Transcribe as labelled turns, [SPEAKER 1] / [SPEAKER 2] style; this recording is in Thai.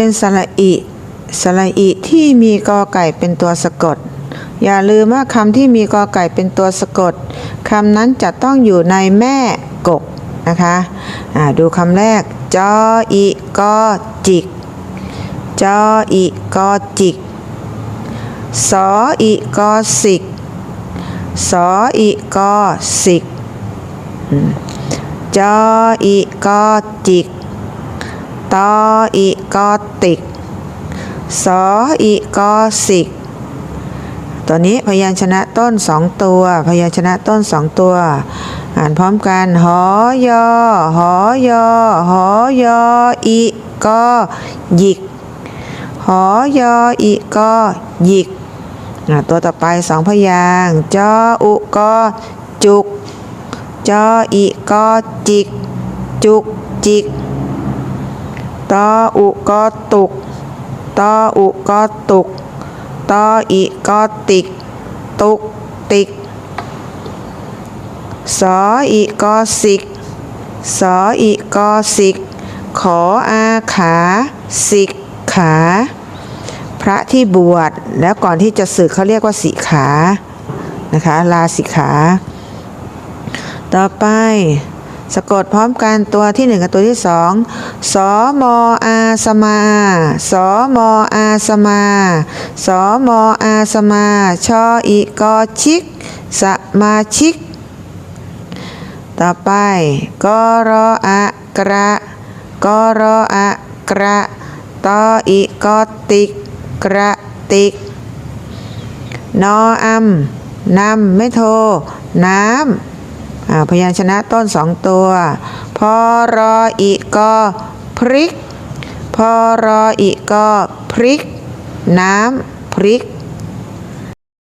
[SPEAKER 1] เป็นสระอิ สระอิที่มีกอไก่เป็นตัวสะกด อย่าลืมว่าคำที่มีกอไก่เป็นตัวสะกดคำนั้นจะต้องอยู่ในแม่กกนะคะดูคำแรก จออิกอจิก จออิกอจิก สออิกอสิก สออิกอสิก จออิกอจิก ตออิกอติกสออิกอสิก ตัวนี้พยัญชนะต้นสองตัว พยัญชนะต้นสองตัว อ่านพร้อมกันหอยอหอยอหอยออิกอหยิกหอยออิกอหยิกตัวต่อไปสองพยางจออุกอจุก จออิกอจิก จุกจิก ตออุกอตุก ตออุกอตุก ตออิกอติก ตุกติก สออิกอสิก สออิกอสิก ขออาขาสิกขา พระที่บวชแล้วก่อนที่จะสึกเขาเรียกว่าสิกขา นะคะ ลาสิกขา ต่อไป สะกดพร้อมกันตัวที่หนึ่งกับตัวที่สองสอมออาสมาสอมออาสมาสอมออาสมาชออีกอชิกสมาชิก ต่อไปกรออะกระกรออะกระตออีกอติกกระติกนออัมนำไม่โท น้ำ พยัญชนะต้นสองตัวพอรออีกอพริกพอรออีกอพริก น้ำพริก